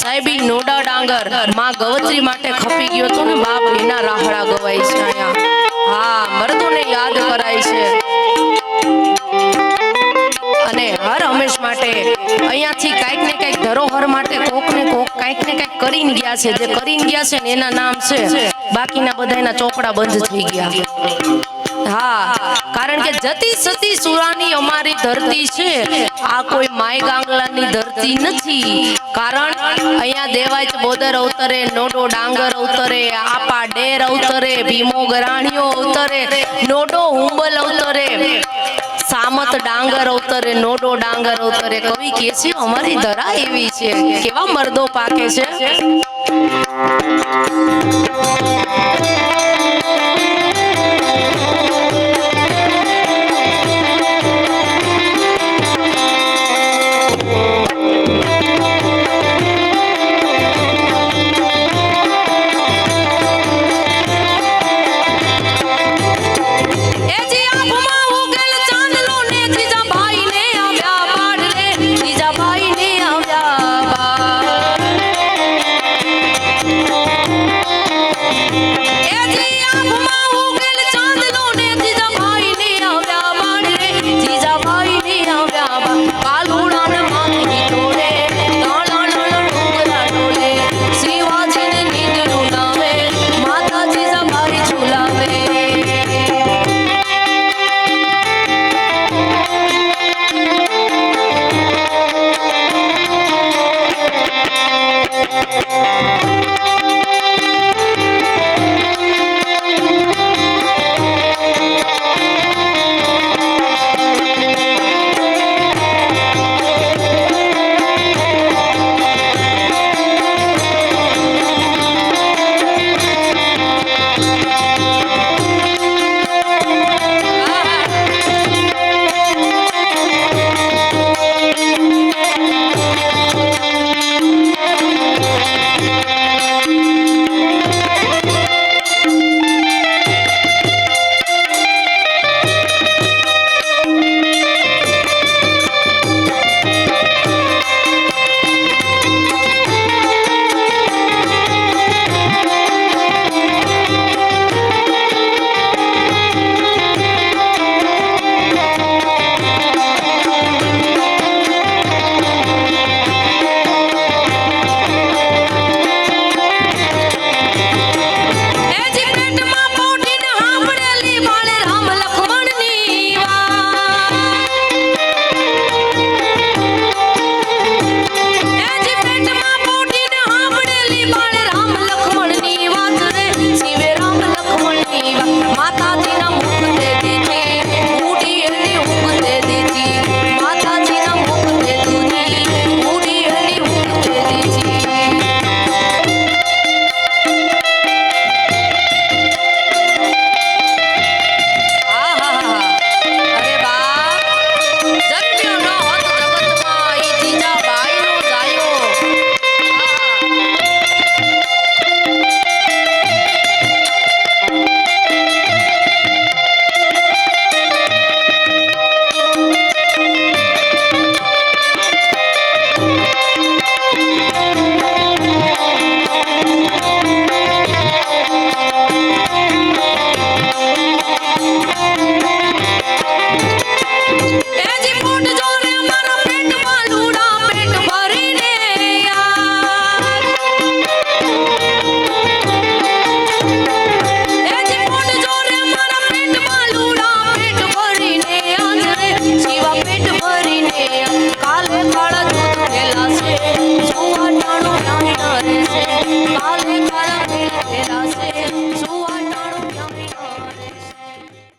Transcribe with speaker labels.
Speaker 1: સાહેબી નોડા ડાંગરમાં ગવત્રી માટે ખપી ગયો તો ને બાપ, એના રાહડા ગવાય છે અહીંયા. હા, મર્દોને યાદ કરાય છે. અને હર હંમેશ માટે અહીંયાથી કાંઈક ને કાંઈક ધરોહર માટે કોક ને કોક કાંઈક ને કાંઈક કરીને ગયા છે. જે કરીને ગયા છે ને એના નામ છે. બાકીના બધાના ચોપડા બંધ થઈ ગયા. હા, કારણ કે જતી સતી સુરાની અમારી ધરતી છે. આ કોઈ માય ગાંગલાની ધરતી નથી. કારણ અહીંયા દેવાય બોદર અવતરે, નોડો ડાંગર અવતરે, આપા ડેર અવતરે, ભીમો ગરાણીઓ અવતરે, નોડો હુંબલ અવતરે, સામત ડાંગર અવતરે, નોડો ડાંગર અવતરે. કવિ કે છે, અમારી ધરા એવી છે. કેવા મર્દો પાકે છે. Bye. Bye.